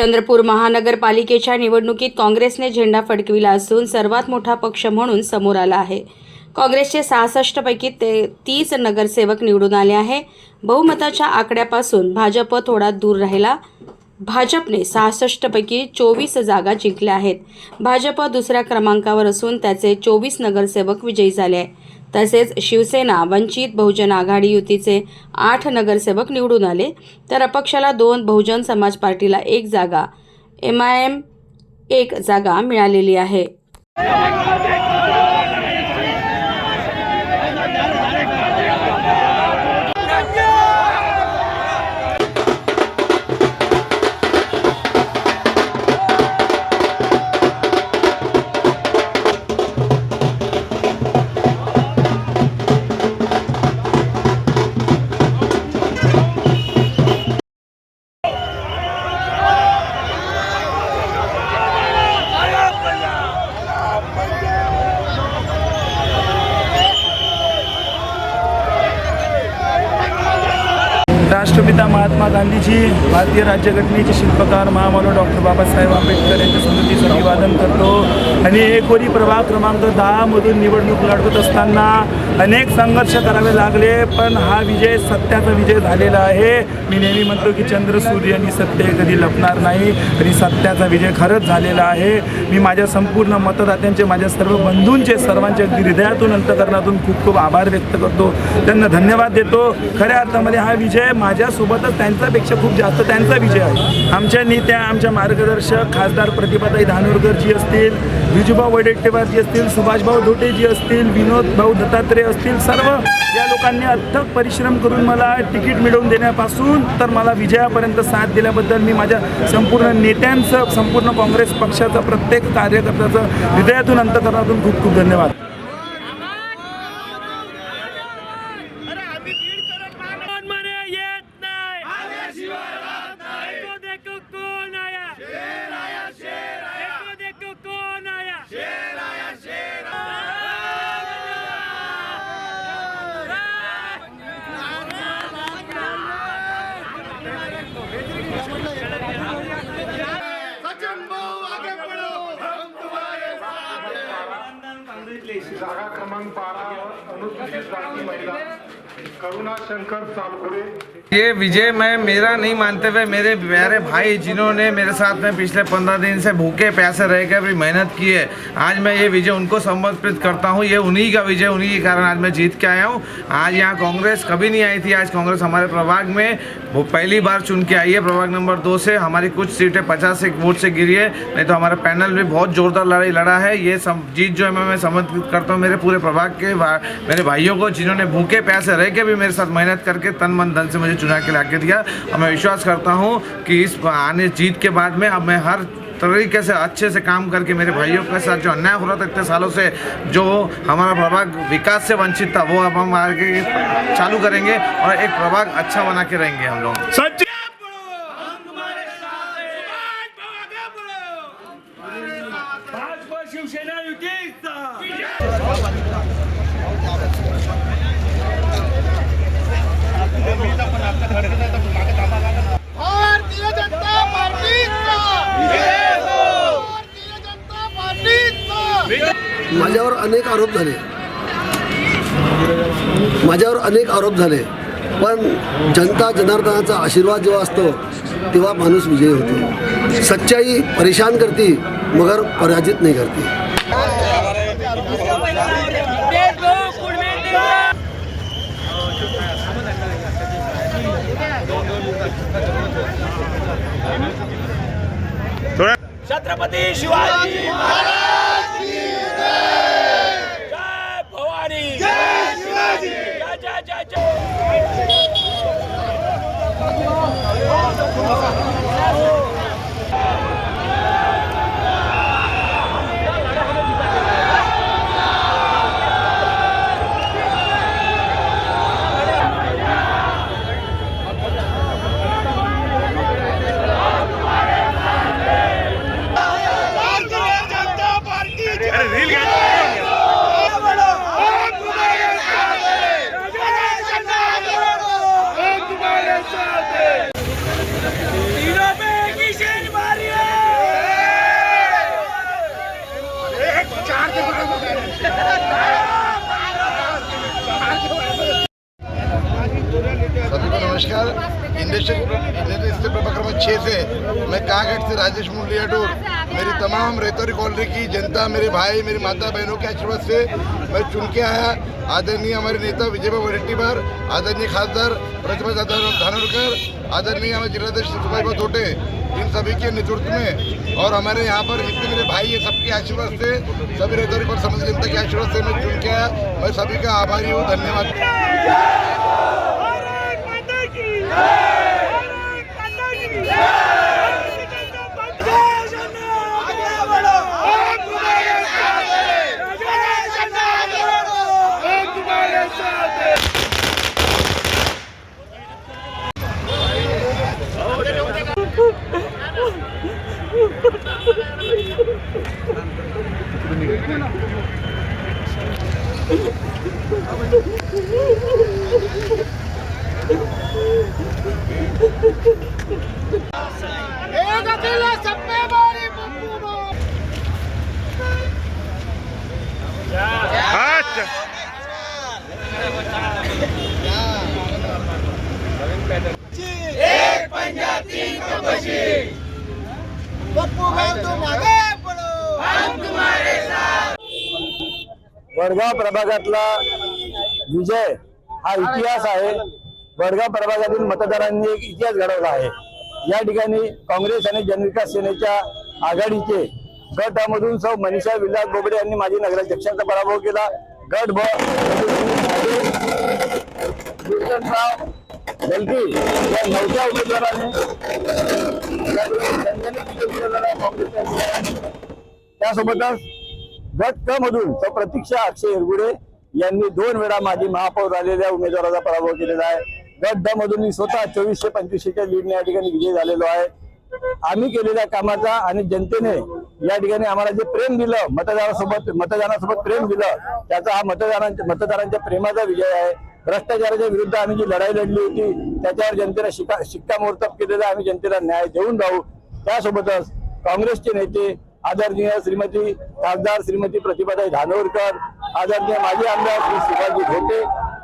चंद्रपूर महानगरपालिकेच्या निवडणुकीत काँग्रेसने झेंडा फडकविला असून सर्वात मोठा पक्ष म्हणून समोर आला आहे. काँग्रेसचे सहासष्टपैकी ते तीस नगरसेवक निवडून आले आहे. बहुमताच्या आकड्यापासून भाजप थोडा दूर राहिला. भाजपने सहासष्टपैकी चोवीस जागा जिंकल्या आहेत. भाजप दुसऱ्या क्रमांकावर असून त्याचे चोवीस नगरसेवक विजयी झाले आहे तसेच शिवसेना वंचित बहुजन आघाडी युतीचे आठ नगरसेवक निवडून आले. तर अपक्षाला दोन बहुजन समाज पार्टीला एक जागा एम आय एम एक जागा मिळालेली आहे. राष्ट्रपिता महात्मा गांधीजी भारतीय राज्यघटनेचे शिल्पकार महामानव डॉक्टर बाबासाहेब आंबेडकर यांच्या स्मृतीचं अभिवादन करतो. आणि एकोरी प्रभाग क्रमांक दहामधून निवडणूक लढवत असताना अनेक संघर्ष करावे लागले पण हा विजय सत्याचा विजय झालेला आहे. मी नेहमी म्हणतो की चंद्र सूर्य आणि सत्य कधी लपणार नाही आणि सत्याचा विजय खरंच झालेला आहे. मी माझ्या संपूर्ण मतदात्यांचे माझ्या सर्व बंधूंचे सर्वांच्या हृदयातून अंतकरणातून खूप खूप आभार व्यक्त करतो. त्यांना धन्यवाद देतो. खऱ्या अर्थामध्ये हा विजय माझ्यासोबतच त्यांच्यापेक्षा खूप जास्त त्यांचा विजय आहे. आमच्या नेत्या आमच्या मार्गदर्शक खासदार प्रतिभाताई धानोरकरजी असतील विजूभाऊ वडेट्टेवारजी असतील सुभाषभाऊ धोटेजी असतील विनोद भाऊ दत्तात्रय असतील सर्व या लोकांनी अथक परिश्रम करून मला तिकीट मिळवून देण्यापासून तर मला विजयापर्यंत साथ दिल्याबद्दल मी माझ्या संपूर्ण नेत्यांचं संपूर्ण काँग्रेस पक्षाचं प्रत्येक कार्यकर्त्याचं हृदयातून अंतकरणातून खूप खूप धन्यवाद कोण म्हणे येत नाही देखो देखो कोण आया देखो देखो कोण आया सचिन भाऊ आगे बढ़ो हम तुम्हारे साथ हैं जागा क्रमांक बारा अनुसूचित जाती महिला ये विजय मैं, मेरा नहीं मानते हुए मेरे प्यारे भाई जिन्होंने मेरे साथ में पिछले पंद्रह दिन से भूखे प्यासे रह के भी मेहनत की है। आज मैं ये विजय उनको समर्पित करता हूँ। ये उन्हीं का विजय, उन्हीं के कारण आज मैं जीत के आया हूँ। आज यहाँ कांग्रेस कभी नहीं आई थी। आज कांग्रेस हमारे प्रभाग में वो पहली बार चुन के आई है। प्रभाग नंबर दो से हमारी कुछ सीटें पचास एक वोट से गिरी है। नहीं तो हमारा पैनल भी बहुत जोरदार लड़ाई लड़ा है। ये जीत जो है मैं मैं समर्पित करता हूँ मेरे पूरे प्रभाग के मेरे भाइयों को जिन्होंने भूखे प्यासे रह के भी मेरे साथ मेहनत करके तन मन धन से मुझे चुना के लाके दिया। और मैं विश्वास करता हूँ कि इस आने जीत के बाद में अब मैं हर तरीके से अच्छे से काम करके मेरे भाइयों के साथ जो अन्याय हो रहा था इतने सालों से, जो हमारा प्रभाग विकास से वंचित था, वो अब हम आगे चालू करेंगे और एक प्रभाग अच्छा बना के रहेंगे हम लोग। आरोप झाले. माझ्यावर अनेक आरोप झाले. पण जनता जनार्दनाचा आशीर्वाद जेव्हा असतो तेव्हा माणूस विजयी होतो. सच्चाई परेशान करती मगर पराजित नाही करती. छत्रपती शिवाजी राजेश मुंडियाडूर मेरी तमाम रेतौरी कॉलोनी की जनता, मेरे भाई, मेरी माता बहनों के आशीर्वाद से मैं चुन के आया। आदरणीय हमारे नेता विजय विजयभाई वडेट्टीवार आदरणीय खासदार प्रतिभा दादा धानोरकर, आदरणीय हमारे जिलाध्यक्ष सुभाई तोटे इन सभी के नेतृत्व में। और हमारे यहाँ पर जितने मेरे भाई हैं, सबके आशीर्वाद से, सभी रेतौरी और समझ जनता के आशीर्वाद से मैं चुन के आया। मैं सभी का आभारी हूँ, धन्यवाद। भारत वडगाव प्रभागातला विजय हा इतिहास आहे. वडगाव प्रभागातील मतदारांनी एक इतिहास घडवला आहे. या ठिकाणी काँग्रेस आणि जनविकास सेनेच्या आघाडीचे गटामधून सौ मनीषा विलास बोबडे यांनी माजी नगराध्यक्षांचा पराभव केला. गट ब बल्कि या नवख्या उमेदवाराने आहे त्यासोबतच गट क मधून प्रतीक्षा अक्षय हिरगुडे यांनी दोन वेळा माजी महापौर झालेल्या उमेदवाराचा पराभव केलेला आहे. गट ड मधून मी स्वतः चोवीसशे पंचवीसशेच्या लीडने या ठिकाणी विजय झालेलो आहे. आम्ही केलेल्या कामाचा आणि जनतेने या ठिकाणी आम्हाला जे प्रेम दिलं मतदारासोबत मतदानासोबत प्रेम दिलं त्याचा हा मतदारांच्या मतदारांच्या प्रेमाचा विजय आहे. भ्रष्टाचाराच्या विरुद्ध आम्ही जी लढाई लढली होती त्याच्यावर जनतेला शिका शिक्कामोर्तब केलेला आम्ही जनतेला न्याय देऊन राहू. त्यासोबतच काँग्रेसचे नेते आदरणीय श्रीमती खासदार श्रीमती प्रतिभाताई धानोरकर आदरणीय माजी आमदार श्री शिवाजी घोटे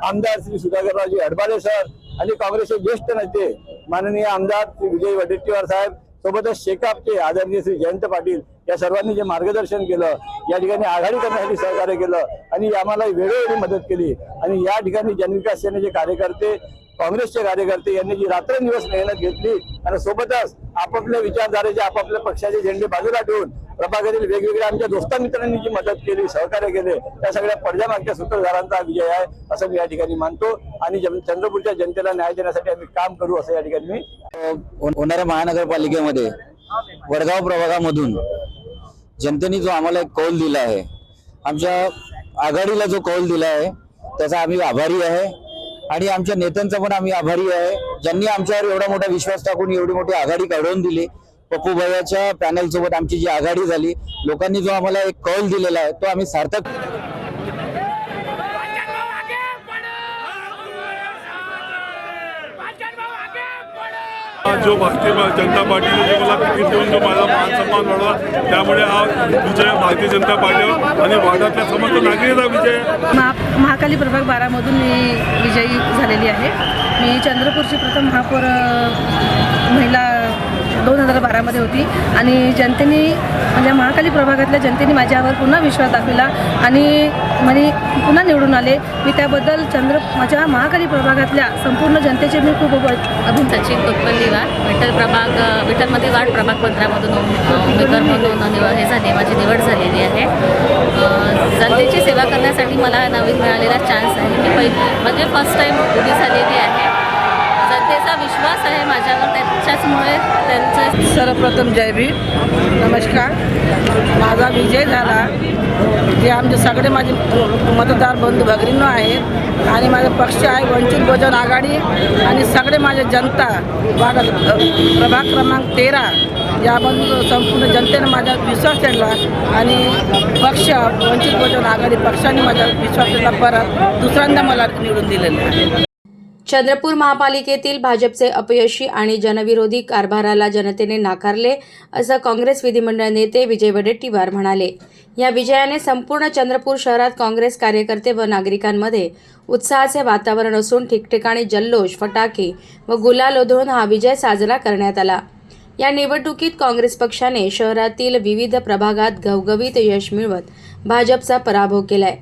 आमदार श्री सुधाकररावजी अडबाले सर आणि काँग्रेसचे ज्येष्ठ नेते माननीय आमदार श्री विजय वडेट्टीवार साहेब सोबतच शेकापचे आदरणीय श्री जयंत पाटील या सर्वांनी जे मार्गदर्शन केलं या ठिकाणी आघाडी करण्यासाठी सहकार्य केलं आणि आम्हाला वेळोवेळी मदत केली आणि या ठिकाणी जनविकास सेनेचे कार्यकर्ते काँग्रेसचे कार्यकर्ते यांनी जी रात्रंदिवस मेहनत घेतली आणि सोबतच आपापल्या विचारधारेचे आपापल्या पक्षाचे झेंडे बाजूला ठेवून प्रभागातील वेगवेगळ्या आमच्या दोस्ता मित्रांनी जी मदत केली सहकार्य केले त्या सगळ्या पडद्यामागच्या सूत्रधारांचा विजय आहे असं मी या ठिकाणी मानतो. आणि जन- चंद्रपूरच्या जनतेला न्याय देण्यासाठी आम्ही काम करू असं या ठिकाणी मी होणाऱ्या महानगरपालिकेमध्ये वडगाव प्रभागामधून जनतेने जो आम्हाला एक कौल दिला आहे आमच्या आघाडीला जो कौल दिला आहे त्याचा आम्ही आभारी आहे. आणि आमच्या नेत्यांचा पण आम्ही आभारी आहे. ज्यांनी आमच्यावर एवढा मोठा विश्वास टाकून एवढी मोठी आघाडी काढवून दिली पप्पू भैयाच्या पॅनल सोबत आमची जी आघाडी झाली लोकांनी जो आम्हाला एक कौल दिलेला आहे तो आम्ही सार्थक जो भारतीय जनता पार्टीने जो मला तिकीट देऊन जो माझा मान सन्मान वाढवला त्यामुळे हा विजय भारतीय जनता पार्टी आणि वार्डातल्या समस्त नागरिकांचा विजय महाकाली प्रभाग बारामधून मी विजयी झालेली आहे. मी चंद्रपूरची प्रथम महापौर महिला दोन हजार बारामध्ये होती. आणि जनतेने म्हणजे महाकाली प्रभागातल्या जनतेने माझ्यावर पुन्हा विश्वास दाखविला आणि म्हणजे पुन्हा निवडून आले. मी त्याबद्दल चंद्र माझ्या महाकाली प्रभागातल्या संपूर्ण जनतेचे मी खूप अभिन सचिन कोतपल्ली वाड विठ्ठल प्रभाग विठ्ठलमध्ये वाड प्रभाग पंधरामधून उमेदवार म्हणून निवड हे झाली माझी निवड झालेली आहे. जनतेची सेवा करण्यासाठी मला नवीन मिळालेला चान्स आहे. मी पहिली म्हणजे फर्स्ट टाईम उभी झालेली आहे. असल्यामुळे त्यांचं सर्वप्रथम जय भीम. नमस्कार. माझा विजय झाला. जे आमचे सगळे माझे मतदार बंधू भगिनींनो आहेत आणि माझा पक्ष आहे वंचित बहुजन आघाडी आणि सगळे माझे जनता वार्ड प्रभाग क्रमांक तेरा. यामधून संपूर्ण जनतेने माझा विश्वास ठेवला आणि पक्ष वंचित बहुजन आघाडी पक्षाने माझा विश्वास ठेवला परत दुसऱ्यांदा मला निवडून दिलेलं आहे. चंद्रपूर महापालिकेतील भाजपचे अपयशी आणि जनविरोधी कारभाराला जनतेने नाकारले असं काँग्रेस विधिमंडळ नेते विजय वडेट्टीवार म्हणाले. या विजयाने संपूर्ण चंद्रपूर शहरात काँग्रेस कार्यकर्ते व नागरिकांमध्ये उत्साहाचे वातावरण असून ठिकठिकाणी जल्लोष फटाके व गुलाल उधळून हा विजय साजरा करण्यात आला. या निवडणुकीत काँग्रेस पक्षाने शहरातील विविध प्रभागात घवघवीत यश मिळवत भाजपचा पराभव केलाय.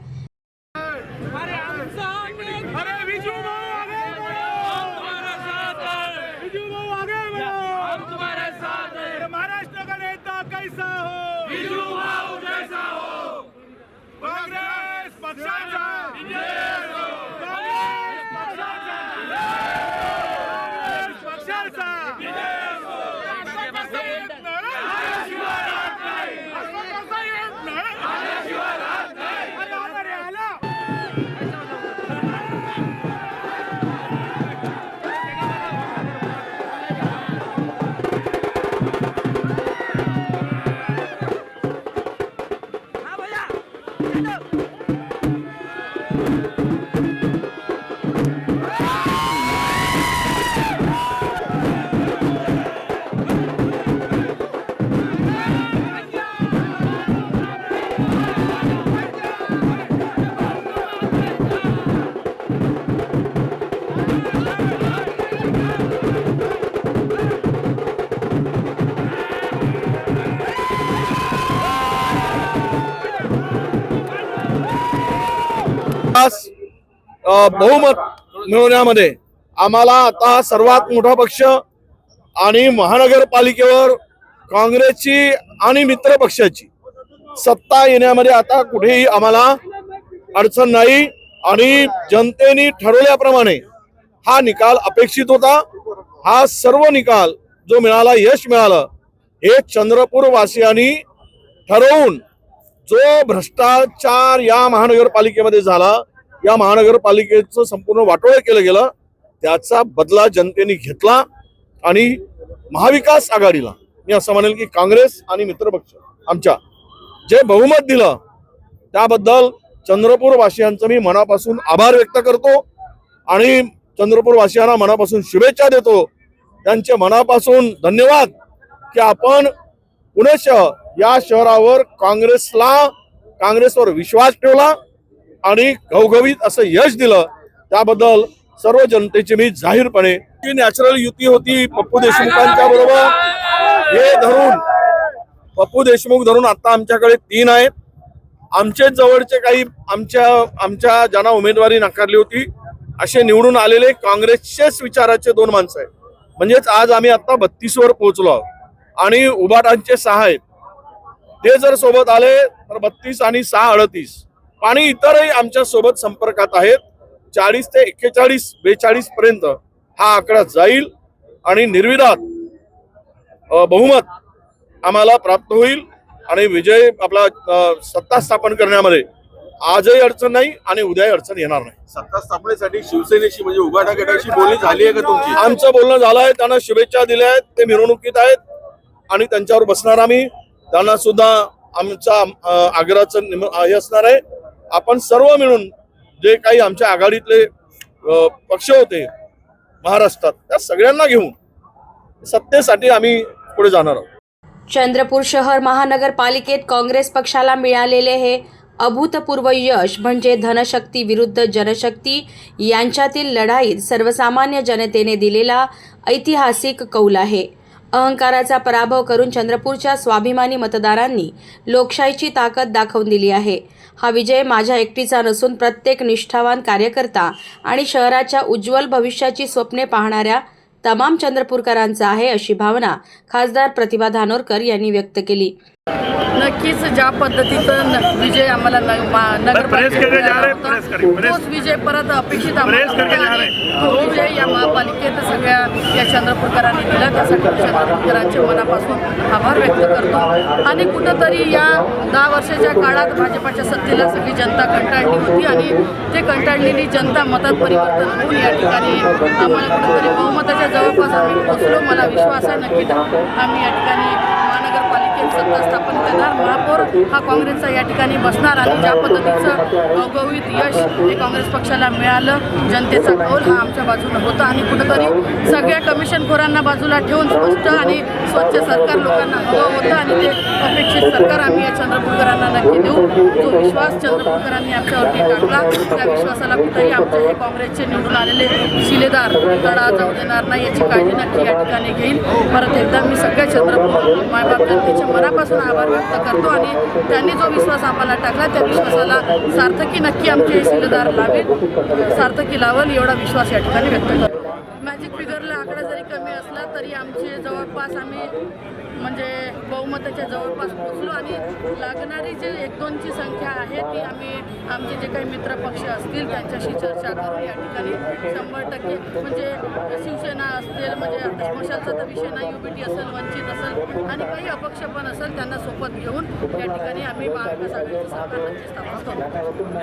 बहुमत मिळवण्यामध्ये आम्हाला आता सर्वात मोठा पक्ष आणि महानगरपालिकेवर काँग्रेसची आणि मित्र पक्षाची सत्ता येण्यामध्ये आता कुठेही आम्हाला अडचण नाही आणि जनतेने ठरवल्याप्रमाणे हा निकाल अपेक्षित होता. हा सर्व निकाल जो मिळाला यश मिळालं हे चंद्रपूर वासियांनी ठरवून जो भ्रष्टाचार या महानगरपालिकेमध्ये झाला या महानगरपालिकेचं संपूर्ण वाटोळं केलं गेलं त्याचा बदला जनतेने घेतला आणि महाविकास आघाडीला मी असं म्हणेल की काँग्रेस आणि मित्रपक्ष आमच्या जे बहुमत दिलं त्याबद्दल चंद्रपूर वासियांचं मी मनापासून आभार व्यक्त करतो. आणि चंद्रपूर वासियांना मनापासून शुभेच्छा देतो. त्यांचे मनापासून धन्यवाद की आपण पुणे शहर या शहरावर काँग्रेसला काँग्रेसवर विश्वास ठेवला आणि घवघवीत असं यश दिलं. त्याबद्दल सर्व जनतेची मी जाहीरपणे नॅचरल युती होती पप्पू देशमुखांच्या बरोबर हे धरून पप्पू देशमुख धरून आता आमच्याकडे तीन आहेत. आमचे जवळचे काही आमच्या आमच्या ज्यांना उमेदवारी नाकारली होती असे निवडून आलेले काँग्रेसच्याच विचाराचे दोन माणसं आहेत. म्हणजेच आज आम्ही आता बत्तीसवर पोहोचलो आहोत. आणि उबाटांचे सहा आहेत. ते जर सोबत आले तर बत्तीस आणि सहा अडतीस. आणि इतरही आमच्यासोबत संपर्कात आहेत. चाळीस ते एक्केचाळीस बेचाळीस पर्यंत हा आकडा जाईल. आणि निर्विरात बहुमत आम्हाला प्राप्त होईल. आणि विजय आपला सत्ता स्थापन करण्यामध्ये आजही अडचण नाही आणि उद्याही अडचण येणार नाही. सत्ता स्थापनेसाठी शिवसेनेशी म्हणजे उभाटा गटाशी बोलणी झाली आहे का तुमची? आमचं बोलणं झालं आहे त्यांना शुभेच्छा दिल्या आहेत ते मिरवणुकीत आहेत आणि त्यांच्यावर बसणार आम्ही. त्यांना सुद्धा आमचा आग्रहाचं निम- हे असणार आहे. आपण सर्व मिळून जे काही आमच्या आघाडीतले पक्ष होते महाराष्ट्रात त्या सगळ्यांना घेऊन सत्तेसाठी आम्ही पुढे जाणार आहोत. चंद्रपूर शहर महानगरपालिकेत काँग्रेस पक्षाला मिळालेले हे अभूतपूर्व यश म्हणजे धनशक्ती विरुद्ध जनशक्ती. यांच्यातील लढाईत सर्वसामान्य जनतेने दिलेला ऐतिहासिक कौल आहे. अहंकाराचा पराभव करून चंद्रपूरच्या स्वाभिमानी मतदारांनी लोकशाहीची ताकद दाखवून दिली आहे. हा विजय माझ्या एकटीचा नसून प्रत्येक निष्ठावान कार्यकर्ता आणि शहराच्या उज्ज्वल भविष्याची स्वप्ने पाहणाऱ्या तमाम चंद्रपूरकरांचा आहे अशी भावना खासदार प्रतिभा धानोरकर यांनी व्यक्त केली. नक्कीच ज्या पद्धतीचं विजय आम्हाला तोच विजय परत अपेक्षित तो विजय या महापालिकेत सगळ्या या चंद्रपूरकरांनी दिला. त्यासाठी चंद्रपूरकरांचे मनापासून आभार व्यक्त करतो. आणि कुठंतरी या दहा वर्षाच्या काळात भाजपाच्या सत्तेला सगळी जनता कंटाळली होती आणि ते कंटाळलेली जनता मतात परिवर्तन होऊन या ठिकाणी आम्हाला कुठंतरी बहुमताच्या जवळपास आम्ही पोचलो. मला विश्वास आहे नक्कीच आम्ही या ठिकाणी सत्ता स्थापन करणार. महापौर हा काँग्रेसचा या ठिकाणी बसणार आणि ज्या पद्धतीचं अवगवित यश हे काँग्रेस पक्षाला मिळालं जनतेचा कौल हा आमच्या बाजूला होता. आणि कुठंतरी सगळ्या कमिशनखोरांना बाजूला ठेवून स्पष्ट आणि स्वच्छ सरकार लोकांना हवं होतं आणि ते अपेक्षित सरकार आम्ही या चंद्रपूरकरांना नक्की देऊ. जो विश्वास चंद्रपूरकरांनी आमच्यावरती टाकला त्या विश्वासाला कुठेही आमचे हे काँग्रेसचे निवडून आलेले शिलेदार तडा जाऊ देणार नाही याची काळजी नक्की या ठिकाणी घेईल. परत एकदा मी सगळ्या चंद्रपूर मायबाप जनतेच्या मनापासून आभार व्यक्त करतो आणि त्यांनी जो विश्वास आम्हाला टाकला त्या विश्वासाला सार्थकी नक्की आमचे शिलेदार लावेल सार्थकी लावेल एवढा विश्वास या ठिकाणी व्यक्त करतो. मॅजिक फिगरला आकडा जरी कमी असला तरी आमचे जवळपास आम्ही म्हणजे बहुमताच्या जवळपास पोचलो आणि लागणारी जे एक दोनची संख्या आहे ती आम्ही आमचे जे काही मित्रपक्ष असतील त्यांच्याशी चर्चा करून या ठिकाणी. शंभर टक्के. म्हणजे शिवसेना असतील म्हणजे आता तर विषय नाही यू बी टी असेल वंचित असेल आणि काही अपक्ष पण असेल त्यांना सोबत घेऊन या ठिकाणी आम्ही महाविकास आघाडीची सरकार स्थापन करू.